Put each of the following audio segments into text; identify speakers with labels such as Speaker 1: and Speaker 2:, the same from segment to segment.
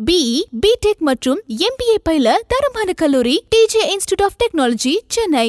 Speaker 1: BE BTech மற்றும் MBA பயில தரமான கல்லூரி TJ institute of technology Chennai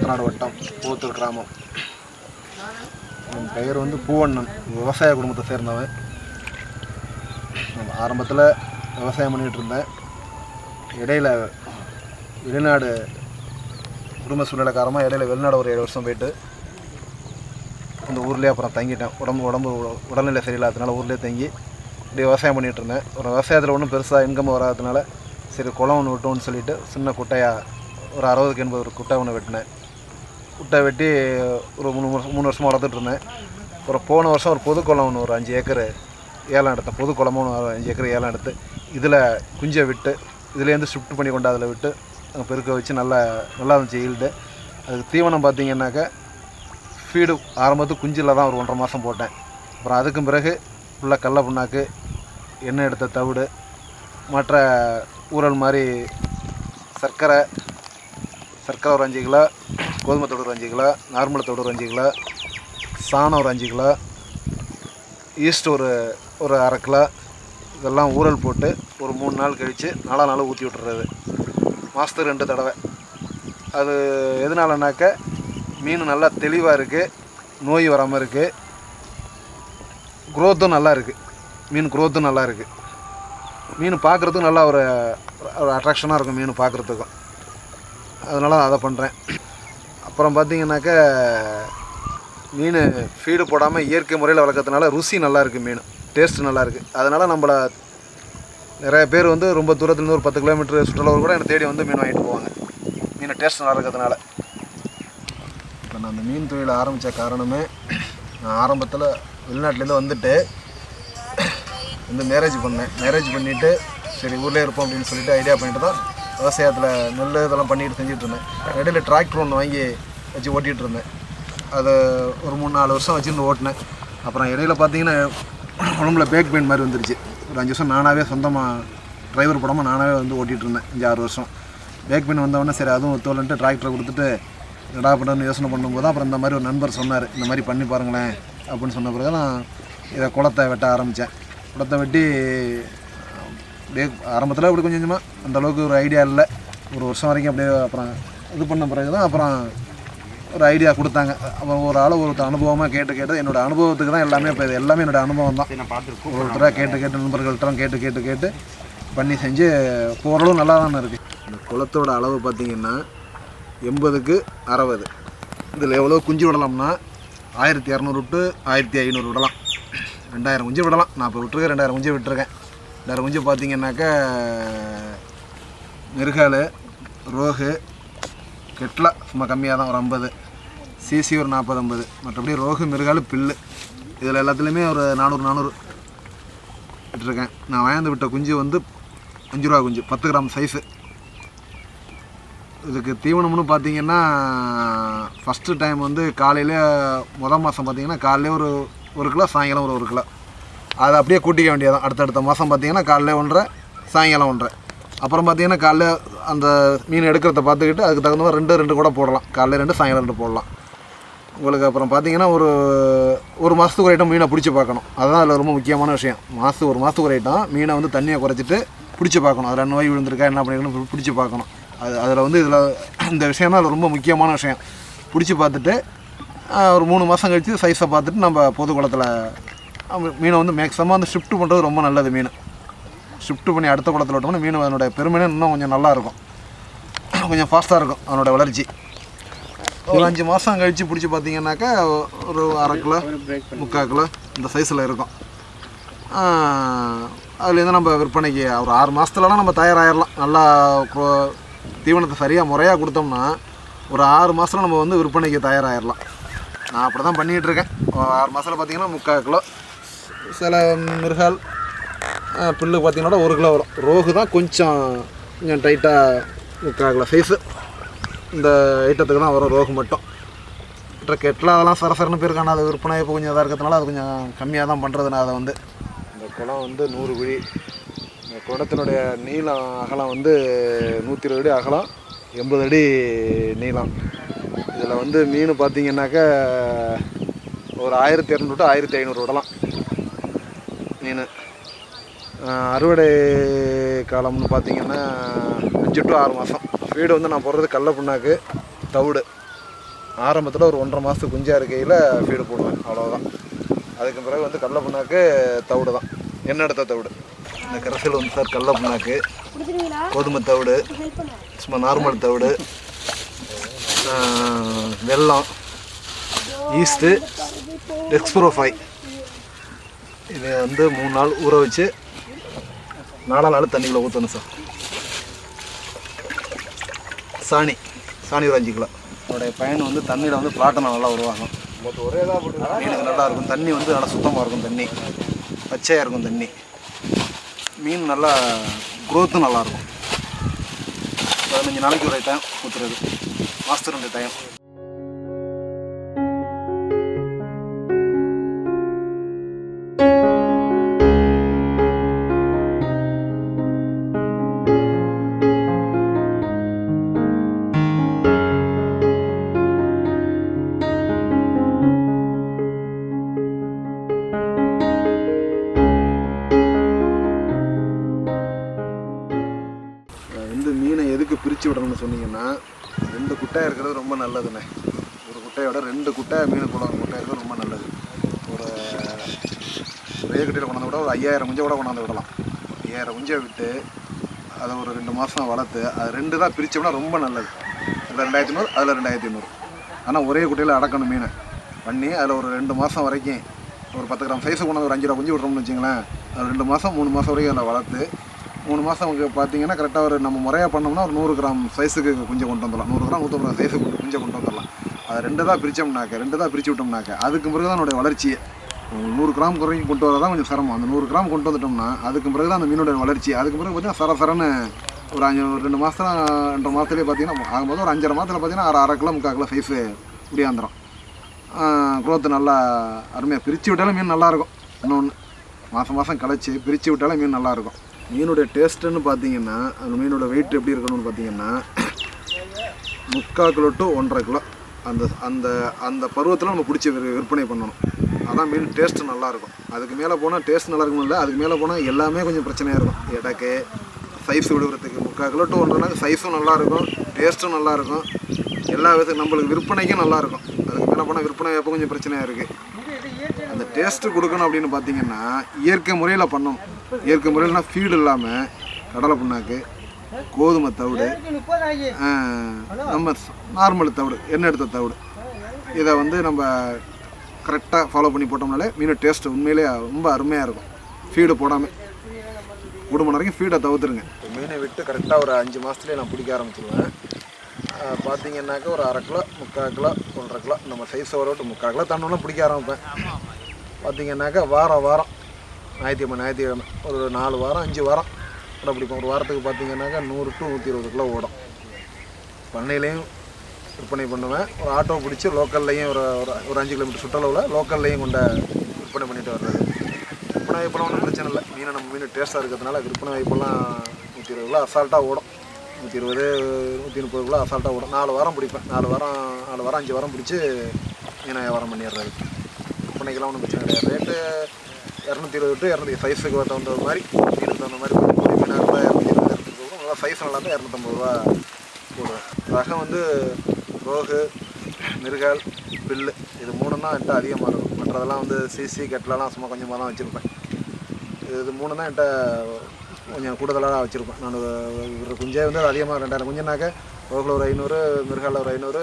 Speaker 2: மாவட்டம் வட்டம் பூத்தூர் கிராமம். என் பெயர் வந்து பூவண்ணன். விவசாய குடும்பத்தை சேர்ந்தவன். ஆரம்பத்தில் விவசாயம் பண்ணிகிட்டு இருந்தேன். இடையில வெளிநாடு குடும்ப சூழ்நிலை காரணமாக இடையில வெளிநாடு ஒரு ஏழு வருஷம் போயிட்டு அந்த ஊர்லேயே அப்புறம் தங்கிட்டேன். உடம்பு உடம்பு உடல்நிலை சரியில்லாததுனால ஊர்லேயே தங்கி இப்படி விவசாயம் பண்ணிகிட்டு இருந்தேன். ஒரு விவசாயத்தில் ஒன்றும் பெருசாக இன்கம் வராததுனால சரி குளம் ஒன்று விட்டோம்னு சொல்லிட்டு சின்ன குட்டையாக ஒரு அறுபதுக்கு எண்பது ஒரு குட்டை ஒன்று வெட்டினேன். குட்டை வெட்டி ஒரு மூணு வருஷம் மூணு வருஷமாக வளர்த்துட்டு இருந்தேன். அப்புறம் போன வருஷம் ஒரு பொது ஒன்று ஒரு அஞ்சு ஏக்கர் ஏலம் எடுத்தேன். பொது ஒன்று ஒரு அஞ்சு ஏக்கர் ஏலம் எடுத்து இதில் குஞ்சை விட்டு இதுலேருந்து ஷிஃப்ட் பண்ணி கொண்டு அதில் விட்டு அங்கே பெருக்க வச்சு நல்லா நல்லா இருந்துச்சு ஈல்டு அதுக்கு தீவனம் பார்த்தீங்கன்னாக்கா ஃபீடு ஆரம்பத்துக்கு குஞ்சில் தான் ஒரு ஒன்றரை மாதம் போட்டேன். அப்புறம் அதுக்கும் பிறகு ஃபுல்லாக கடல புண்ணாக்கு எண்ணெய் எடுத்த தவிடு மற்ற ஊறல் மாதிரி சர்க்கரை சர்க்கரை ஒரு அஞ்சு கிலோ கோதுமை தோடு ஒரு அஞ்சு கிலோ நார்மல் தோடு ஒரு அஞ்சு கிலோ சாணம் ஒரு அஞ்சு கிலோ ஈஸ்ட் ஒரு ஒரு அரை கிலோ இதெல்லாம் ஊறல் போட்டு ஒரு மூணு நாள் கழித்து நாலா நாள் ஊற்றி விட்டுறது. மாதத்துக்கு ரெண்டு தடவை. அது எதனாலனாக்க மீன் நல்லா தெளிவாக இருக்குது நோய் வராமல் இருக்குது குரோத்தும் நல்லா இருக்குது மீன் குரோத்தும் நல்லா இருக்குது மீன் பார்க்குறதுக்கும் நல்லா ஒரு ஒரு அட்ராக்ஷனாக இருக்கும் மீன் பார்க்குறதுக்கும் அதனால அதை பண்ணுறேன் அப்புறம் பார்த்தீங்கன்னாக்கா மீன் ஃபீடு போடாமல் இயற்கை முறையில் வளர்க்கறதுனால ருசி நல்லாயிருக்கு மீன். டேஸ்ட் நல்லாயிருக்கு அதனால் நம்மளை நிறைய பேர் வந்து ரொம்ப தூரத்துலேருந்து ஒரு பத்து கிலோமீட்டர் சுற்றுலாவில் கூட என்னை தேடி வந்து மீன் வாங்கிட்டு போவாங்க. மீன் டேஸ்ட் நல்லா இருக்கிறதுனால. இப்போ நான் அந்த மீன் தொழில் ஆரம்பித்த காரணமே நான் ஆரம்பத்தில் வெளிநாட்டிலேருந்து வந்துட்டு வந்து மேரேஜ் பண்ணேன். மேரேஜ் பண்ணிவிட்டு சரி ஊர்லேயே இருப்போம் அப்படின்னு சொல்லிட்டு ஐடியா பண்ணிட்டு தான் விவசாயத்தில் நெல் இதெல்லாம் பண்ணிட்டு செஞ்சுட்டு இருந்தேன். இடையில டிராக்டர் ஒன்று வாங்கி வச்சு ஓட்டிகிட்டு இருந்தேன். அது ஒரு மூணு நாலு வருஷம் வச்சுருந்து ஓட்டினேன். அப்புறம் இடையில பார்த்தீங்கன்னா உடம்புல பேக் பெயின் மாதிரி வந்துருச்சு. ஒரு அஞ்சு வருஷம் நானாகவே சொந்தமாக டிரைவர் படமாக நானாகவே வந்து ஓட்டிகிட்டு இருந்தேன். அஞ்சு ஆறு வருஷம். பேக் பெயின் வந்தவொடனே சரி அதுவும் தோலன்ட்டு டிராக்டரை கொடுத்துட்டு நடா பண்ணுன்னு யோசனை பண்ணும்போது அப்புறம் இந்த மாதிரி ஒரு நண்பர் சொன்னார் இந்த மாதிரி பண்ணி பாருங்களேன் அப்படின்னு சொன்ன பிறகு நான் இதை குளத்தை வெட்ட ஆரம்பித்தேன் குளத்தை வெட்டி அப்படியே ஆரம்பத்தில் அப்படி கொஞ்சம் கொஞ்சமாக அந்தளவுக்கு ஒரு ஐடியா இல்லை. ஒரு வருஷம் வரைக்கும் அப்படியே அப்புறம் இது பண்ண பிறகு தான் அப்புறம் ஒரு ஐடியா கொடுத்தாங்க. அப்புறம் ஒரு ஆள் ஒரு அனுபவமாக கேட்டு கேட்டு என்னோட அனுபவத்துக்கு தான் எல்லாமே இப்போ இது எல்லாமே என்னோட அனுபவம் தான். ஒருத்தராக கேட்டு கேட்டு நண்பர்கள்ட்டலாம் கேட்டு கேட்டு கேட்டு பண்ணி செஞ்சு ஓரளவு நல்லா தானே இருக்குது இந்த குளத்தோட அளவு பார்த்தீங்கன்னா எண்பதுக்கு அறுபது. இதில் எவ்வளோ குஞ்சு விடலாம்னா ஆயிரத்தி இரநூறு டு ஆயிரத்தி ஐநூறு விடலாம். ரெண்டாயிரம் குஞ்சு விடலாம். நான் இப்போ விட்டுருக்கேன் ரெண்டாயிரம் குஞ்சு விட்டுருக்கேன். ரெண்டாயிரம் குஞ்சு பார்த்தீங்கன்னாக்கா மிருகால் ரோகு கெட்லா சும்மா கம்மியாக தான் ஒரு ஐம்பது. சிசி ஒரு நாற்பது ஐம்பது. மற்றபடி ரோகு மிருகால் பில்லு. இதில் எல்லாத்துலேயுமே ஒரு நானூறு நானூறு விட்டுருக்கேன். நான் வாய்ந்து விட்ட குஞ்சு வந்து அஞ்சு ரூபா குஞ்சு பத்து கிராம் சைஸு இதுக்கு தீவனம்னு பார்த்தீங்கன்னா ஃபஸ்ட்டு டைம் வந்து காலையில் முதல் மாதம் பார்த்தீங்கன்னா காலையில் ஒரு ஒரு கிலோ சாயங்காலம் ஒரு ஒரு கிலோ. அதை அப்படியே கூட்டிக்க வேண்டியதான் அடுத்தடுத்த மாதம் பார்த்தீங்கன்னா காலைல ஒன்றரை சாயங்காலம் ஒன்றரை. அப்புறம் பார்த்தீங்கன்னா காலைல அந்த மீன் எடுக்கிறத பார்த்துக்கிட்டு அதுக்கு தகுந்த மாதிரி ரெண்டு ரெண்டு கூட போடலாம். காலையில் ரெண்டு சாயங்காலம் ரெண்டு போடலாம். உங்களுக்கு அப்புறம் பார்த்தீங்கன்னா ஒரு ஒரு மாதத்துக்கு ஒரு ஐட்டம் மீனை பிடிச்சி பார்க்கணும். அதுதான் அதில் ரொம்ப முக்கியமான விஷயம். மாதத்துக்கு ஒரு மாதத்துக்கு ஒரு ஐட்டம் மீனை வந்து தண்ணியை குறைச்சிட்டு பிடிச்சி பார்க்கணும். அதில் நோய் விழுந்திருக்கா என்ன பண்ணிக்கணும் பிடிச்சி பார்க்கணும். அது அதில் வந்து இதில் இந்த விஷயம்னா அதில் ரொம்ப முக்கியமான விஷயம். பிடிச்சி பார்த்துட்டு ஒரு மூணு மாதம் கழித்து சைஸை பார்த்துட்டு நம்ம பொது குளத்தில் மீனை வந்து மேக்ஸிமம் வந்து ஷிஃப்ட் பண்ணுறது ரொம்ப நல்லது மீன். ஷிஃப்ட் பண்ணி அடுத்த குளத்தில் விட்டோம்னா மீன் அதனுடைய பெருமை இன்னும் கொஞ்சம் நல்லா இருக்கும் கொஞ்சம் ஃபாஸ்ட்டாக இருக்கும் அதனோட வளர்ச்சி. ஒரு அஞ்சு மாதம் கழித்து பிடிச்சி பார்த்தீங்கன்னாக்கா ஒரு அரை கிலோ முக்கால் கிலோ இந்த சைஸில் இருக்கும். அதுலேருந்து நம்ம விற்பனைக்கு ஒரு ஆறு மாதத்துலலாம் நம்ம தயாராகிடலாம் நல்லா தீவனத்தை சரியாக முறையாக கொடுத்தோம்னா ஒரு ஆறு மாதத்துல நம்ம வந்து விற்பனைக்கு தயாராகிடலாம் நான் அப்படி தான் பண்ணிகிட்டு இருக்கேன் ஆறு மாதத்தில் பார்த்தீங்கன்னா முக்கால் கிலோ. சில மிருகால் புல்லு பார்த்தீங்கன்னா ஒரு கிலோ வரும். ரோகு தான் கொஞ்சம் கொஞ்சம் டைட்டாக முக்கால் சைஸு இந்த ஐட்டத்துக்கு தான் வரும் ரோகு மட்டும். மற்ற கெட்டில் அதெல்லாம் சரசரன்னு போயிருக்கான அது விற்பனை இப்போ கொஞ்சம் இதாக இருக்கிறதுனால அது கொஞ்சம் கம்மியாக தான் பண்ணுறது நான் அதை வந்து. இந்த குளம் வந்து நூறு குழி. இந்த குளத்தினுடைய நீளம் அகலம் வந்து நூற்றி இருபது அடி அகலம் எண்பது அடி நீளம். இதில் வந்து மீன் பார்த்தீங்கன்னாக்கா ஒரு ஆயிரத்தி இரநூறு டு ஆயிரத்தி ஐநூறு விடலாம். மீன். அறுவடை காலம்னு பார்த்தீங்கன்னா அஞ்சு டு ஆறு மாதம் வீடு வந்து நான் போடுறது கடல புண்ணாக்கு தவிடு. ஆரம்பத்தில் ஒரு ஒன்றரை மாதத்துக்கு குஞ்சாக இருக்கையில் ஃபீடு போடுவேன் அவ்வளோதான் அதுக்கு பிறகு வந்து கடல புண்ணாக்கு தவிடு தான் எண்ணெய் எடுத்த தவிடு. இந்த கரைசல் வந்து சார் கடல புண்ணாக்கு கோதுமை தவிடு சும்மா நார்மல் தவிடு வெல்லம் ஈஸ்ட்டு எக்ஸ்ப்ரோஃபை இதை வந்து மூணு நாள் ஊற வச்சு நாலா நாள் தண்ணிக்குள்ளே ஊற்றணும் சார் சாணி சாணி ஒரு அஞ்சு கிலோ. அதோடைய பயன் வந்து தண்ணியில் வந்து பிளாட்டனம் நல்லா உருவாகும். மீனுக்கு நல்லா இருக்கும். தண்ணி வந்து நல்லா சுத்தமாக இருக்கும் தண்ணி. பச்சையாக இருக்கும் தண்ணி. மீன் நல்லா குரோத்தும் நல்லாயிருக்கும் பதினஞ்சு நாளைக்கு ஒரு டைம் ஊற்றுறது மாதத்துக்கு ரெண்டு டைம் ரெண்டு குட்டையாக இருக்கிறது ரொம்ப நல்லதுண்ணே. ஒரு குட்டையோட ரெண்டு குட்டை மீன் குளம் குட்டை இருக்கிறது ரொம்ப நல்லது. ஒரு ஒரே குட்டையில் கொண்டாந்து விட ஒரு ஐயாயிரம் குஞ்சை கூட கொண்டாந்து விடலாம். ஐயாயிரம் குஞ்சை விட்டு அதை ஒரு ரெண்டு மாதம் வளர்த்து அது ரெண்டு தான் பிரித்தோம்னா ரொம்ப நல்லது. அதில் ரெண்டாயிரத்தி ஐநூறு அதில் ரெண்டாயிரத்தி ஐநூறு ஆனால் ஒரே குட்டையில் அடக்கணும் மீனை. பண்ணி அதில் ஒரு ரெண்டு மாதம் வரைக்கும் ஒரு பத்து கிராம் சைஸை கொண்டாந்து ஒரு அஞ்சு ரூபா குஞ்சு விட்றோம்னு வச்சுங்களேன் அது ரெண்டு மாதம் மூணு மாதம் வரைக்கும் அதில் வளர்த்து மூணு மாதம் பார்த்தீங்கன்னா கரெக்டாக ஒரு நம்ம முறையாக பண்ணோம்னா ஒரு நூறு கிராம் சைஸுக்கு குஞ்சை கொண்டு வந்துடலாம். நூறு கிராம் நூற்றம்பது கிராம் சைஸுக்கு குஞ்சை கொண்டு வந்துடலாம். அதை ரெண்டு தான் பிரித்தோம்னாக்க ரெண்டு தான் பிரித்து விட்டோம்னாக்க அதுக்கு பிறகு தான் அதனுடைய வளர்ச்சியே நூறு கிராம் குறைக்கும் கொண்டு வரதான் கொஞ்சம் சிரமம். அந்த நூறு கிராம் கொண்டு வந்துட்டோம்னா அதுக்கு பிறகு தான் அந்த மீனோட வளர்ச்சி. அதுக்கு பிறகு பார்த்தீங்கன்னா சர சரன்னு ஒரு அஞ்சு ஒரு ரெண்டு மாதம் ரெண்டு மாதத்துலேயே பார்த்தீங்கன்னா ஆகும்போது ஒரு அஞ்சரை மாதத்தில் பார்த்தீங்கன்னா அரை அரை கிலோ முக்கால் கிலோ சைஸு முடியாந்துடும் குரோத்து நல்லா அருமையாக பிரித்து விட்டாலும் மீன் நல்லாயிருக்கும் இன்னொன்று மாதம் மாதம் கழிச்சு பிரித்து விட்டாலும் மீன் நல்லாயிருக்கும் மீனுடைய டேஸ்ட்டுன்னு பார்த்தீங்கன்னா அந்த மீனோட வெயிட் எப்படி இருக்கணும்னு பார்த்தீங்கன்னா முக்கால் கிலோ டு ஒன்றரை கிலோ. அந்த அந்த அந்த பருவத்தில் நம்ம பிடிச்சி விற்பனை பண்ணணும். அதான் மீன் டேஸ்ட்டு நல்லாயிருக்கும். அதுக்கு மேலே போனால் டேஸ்ட் நல்லா இருக்கணும் இல்லை அதுக்கு மேலே போனால் எல்லாமே கொஞ்சம் பிரச்சனையாக இருக்கும். எடக்கு சைஸ் விடுறதுக்கு முக்கால் கிலோ டு ஒன்றரை சைஸும் நல்லாயிருக்கும் டேஸ்ட்டும் நல்லாயிருக்கும். எல்லா விதத்துக்கும் நம்மளுக்கு விற்பனைக்கும் நல்லாயிருக்கும். அதுக்கு மேலே போனால் விற்பனை எப்போ கொஞ்சம் பிரச்சனையாக இருக்குது அந்த டேஸ்ட்டு கொடுக்கணும் அப்படின்னு பார்த்தீங்கன்னா இயற்கை முறையில் பண்ணணும். இயற்கை முறையில்னா ஃபீடு இல்லாமல் கடலை புண்ணாக்கு கோதுமை தவிடு நம்ம நார்மல் தவிடு எண்ணெய் எடுத்த தவிடு. இதை வந்து நம்ம கரெக்டாக ஃபாலோ பண்ணி போட்டோம்னாலே மீன் டேஸ்ட்டு உண்மையிலே ரொம்ப அருமையாக இருக்கும். ஃபீடு போடாமல் குடும்பம் வரைக்கும் ஃபீடை தவிர்த்துருங்க. மீனை விட்டு கரெக்டாக ஒரு அஞ்சு மாதத்துலேயே நான் பிடிக்க ஆரம்பிச்சிடுவேன் பார்த்தீங்கன்னாக்கா ஒரு அரை கிலோ முக்கால் கிலோ ஒன்றரை கிலோ நம்ம சைஸ் வர விட்டு முக்கால் கிலோ தண்ணோன்னா பிடிக்க ஆரம்பிப்பேன். பார்த்தீங்கன்னாக்கா வாரம் வாரம் ஞாயிற்றுக்கிழமை ஞாயிற்றுக்கிழமை. ஒரு நாலு வாரம் அஞ்சு வாரம். கூட பிடிப்போம் ஒரு வாரத்துக்கு பார்த்தீங்கன்னாக்கா நூறு டு நூற்றி இருபது கிலோ ஓடும். பண்ணையிலையும் விற்பனை பண்ணுவேன். ஒரு ஆட்டோ பிடிச்சி லோக்கல்லையும் ஒரு ஒரு- அஞ்சு கிலோமீட்டர் சுற்றளவில் லோக்கல்லையும் கொண்ட விற்பனை பண்ணிட்டு வர்றது. விற்பனை வாய்ப்பெல்லாம் ஒன்றும் பிரச்சனை இல்லை. மீனை நம்ம மீன் டேஸ்ட்டாக இருக்கிறதுனால விற்பனை வாய்ப்பெல்லாம் நூற்றி இருபது கிலோ அசால்ட்டாக ஓடும். நூற்றி இருபது நூற்றி முப்பது கிலோ அசால்ட்டாக ஓடும். நாலு வாரம் பிடிப்பேன். நாலு வாரம் நாலு வாரம் அஞ்சு வாரம் பிடிச்சி மீனை வியாபாரம் பண்ணிடுறது. விற்பனைக்கெல்லாம் ஒன்றும் பிரச்சனை கிடையாது. ரேட்டு இரநூத்தி இருபது டு இரநூத்தி சைஸுக்கு தகுந்த மாதிரி மீனுக்கு தகுந்த மாதிரி பொடி மீனாக இருந்தால் இரநூத்தி இருபது இரநூத்தி ரூபா நல்லா சைஸ் நல்லா இருந்தால் இரநூத்தம்பது ரூபா போடுவேன். ரகம் வந்து ரோகு மிருகால் பில்லு இது மூணும் தான் என்கிட்ட அதிகமாக இருக்கும். மற்றதெல்லாம் வந்து சிசி கெட்டலலாம் சும்மா கொஞ்சமாக தான் வச்சுருப்பேன். இது மூணு தான் என்கிட்ட கொஞ்சம் கூடுதலாக வச்சுருப்பேன். நான் ஒரு குஞ்சே வந்து அதிகமாக ரெண்டாயிரம். குஞ்சுனாக்க ரோகில் ஒரு ஐநூறு மிருகால ஒரு ஐநூறு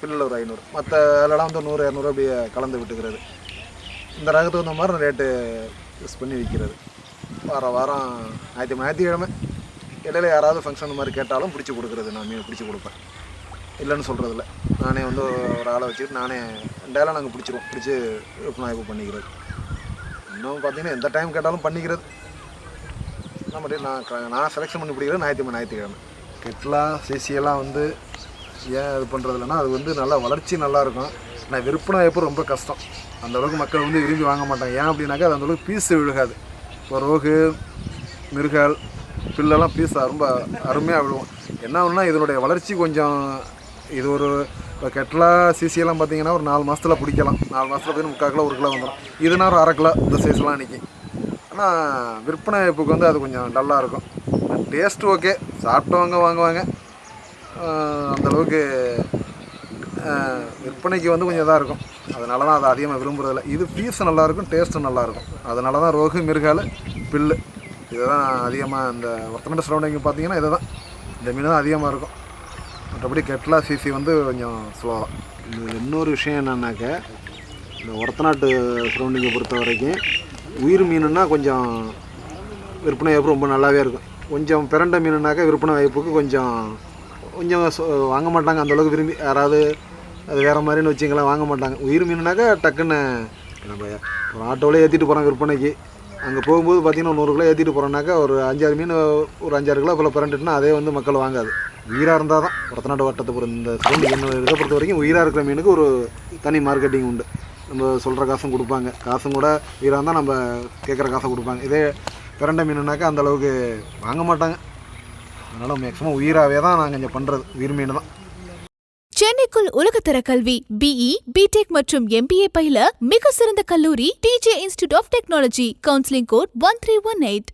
Speaker 2: பில்லில் ஒரு ஐநூறு. மற்ற அதிலலாம் வந்து நூறு இரநூறு அப்படியே கலந்து விட்டுக்கிறது. இந்த ரகத்துக்கு தகுந்த மாதிரி ரேட்டு யூஸ் பண்ணி விற்கிறது. வாரம் வாரம் ஞாயிற்று ஞாயிற்றுக்கிழமை இடையில யாராவது ஃபங்க்ஷன் மாதிரி கேட்டாலும் பிடிச்சி கொடுக்குறது. நான் மீன் பிடிச்சி கொடுப்பேன். இல்லைன்னு சொல்கிறதில்ல நானே வந்து ஒரு ஆளை வச்சுக்கிட்டு நானே ரெண்டாயிரம் நாங்கள் பிடிச்சிருவோம். பிடிச்சி விற்பனாய்வு பண்ணிக்கிறது. இன்னும் பார்த்தீங்கன்னா எந்த டைம் கேட்டாலும் பண்ணிக்கிறது. நம்ம நான் க- நான் செலெக்ஷன் பண்ணி பிடிக்கிறது ஞாயிற்றுக்கிழமை ஞாயிற்றுக்கிழமை. கெட்லா சிசியெல்லாம் வந்து ஏன் இது பண்ணுறது இல்லைன்னா அது வந்து நல்லா வளர்ச்சி நல்லா இருக்கும். ஆனால் விற்பனை எப்போ ரொம்ப கஷ்டம். அந்தளவுக்கு மக்கள் வந்து விரும்பி வாங்க மாட்டாங்க. ஏன் அப்படின்னாக்கா அது அந்தளவுக்கு பீஸ் விழுகாது. இப்போ ரோகு மிருகால் பில்லெல்லாம் பீஸ் ரொம்ப அருமையாக விழுவோம். என்ன ஒன்றுனா இதனுடைய வளர்ச்சி கொஞ்சம் இது ஒரு இப்போ கெட்லா சிசியெல்லாம் பார்த்தீங்கன்னா ஒரு நாலு மாதத்தில் பிடிக்கலாம். நாலு மாதத்தில் போய் முக்கால் கிலோ ஒரு கிலோ வந்துடும் இதுனா ஒரு அரை கிலோ இந்த சைஸ்லாம் நிற்கும் ஆனால் விற்பனை வாய்ப்புக்கு வந்து அது கொஞ்சம் டல்லாக இருக்கும். டேஸ்ட் ஓகே சாப்பிட்டவங்க வாங்குவாங்க அந்தளவுக்கு அந்த அளவுக்கு விற்பனைக்கு வந்து கொஞ்சம் இதாக இருக்கும். அதனால தான் அதை அதிகமாக விரும்புறதில்ல. இது பீஸ் நல்லாயிருக்கும் டேஸ்ட்டும் நல்லாயிருக்கும். அதனால தான் ரோகு மிருகால் பில்லு இதுதான் அதிகமாக இந்த ஒருத்தனோட சரௌண்டிங் பார்த்தீங்கன்னா இதை தான் இந்த மீன் தான் அதிகமாக இருக்கும். மற்றபடி கெட்லா சிசி வந்து கொஞ்சம் ஸ்லோவாக இதில் இன்னொரு விஷயம் என்னன்னாக்க இந்த ஒரத்தநாட்டு சரௌண்டிங்கை பொறுத்த வரைக்கும் உயிர் மீனுன்னா கொஞ்சம் விற்பனை வாய்ப்பு ரொம்ப நல்லாவே இருக்கும். கொஞ்சம் பிறண்ட மீனுனாக்கா விற்பனை வாய்ப்புக்கு கொஞ்சம் கொஞ்சம் வாங்க மாட்டாங்க அந்தளவுக்கு விரும்பி யாராவது அது வேறு மாதிரின்னு வச்சுங்களேன் வாங்க மாட்டாங்க. உயிர் மீனுனாக்கா டக்குன்னு நம்ம ஒரு ஆட்டோவில் ஏற்றிட்டு போகிறோம் விற்பனைக்கு. அங்கே போகும்போது பார்த்தீங்கன்னா நூறு கிலோ ஏற்றிட்டு போகிறோன்னாக்கா ஒரு அஞ்சாறு மீன் ஒரு அஞ்சாறு கிலோ போல் பிறண்டுட்டுனா அதே வந்து மக்கள் வாங்காது. உயிராக இருந்தால் தான். ஒரத்தநாட்டு வட்டத்தை பொறுத்த இந்த சூழ்நிலை என்ன இதை பொறுத்த வரைக்கும் உயிராக இருக்கிற மீனுக்கு ஒரு தனி மார்க்கெட்டிங் உண்டு. நம்ம சொல்கிற காசும் கொடுப்பாங்க. காசும் கூட உயிராக இருந்தால் நம்ம கேட்குற காசை கொடுப்பாங்க. இதே பிறண்ட மீனுனாக்கா அந்த அளவுக்கு வாங்க மாட்டாங்க. அதனால் மேக்ஸிமம் உயிராகவே தான் நாங்கள் இங்கே பண்ணுறது உயிர் மீன் தான்.
Speaker 1: சென்னைக்குள் உலகத்தர கல்வி பிஇ பிடெக் மற்றும் எம்பிஏ பயில மிக சிறந்த கல்லூரி TJ institute of technology counselling code one three one eight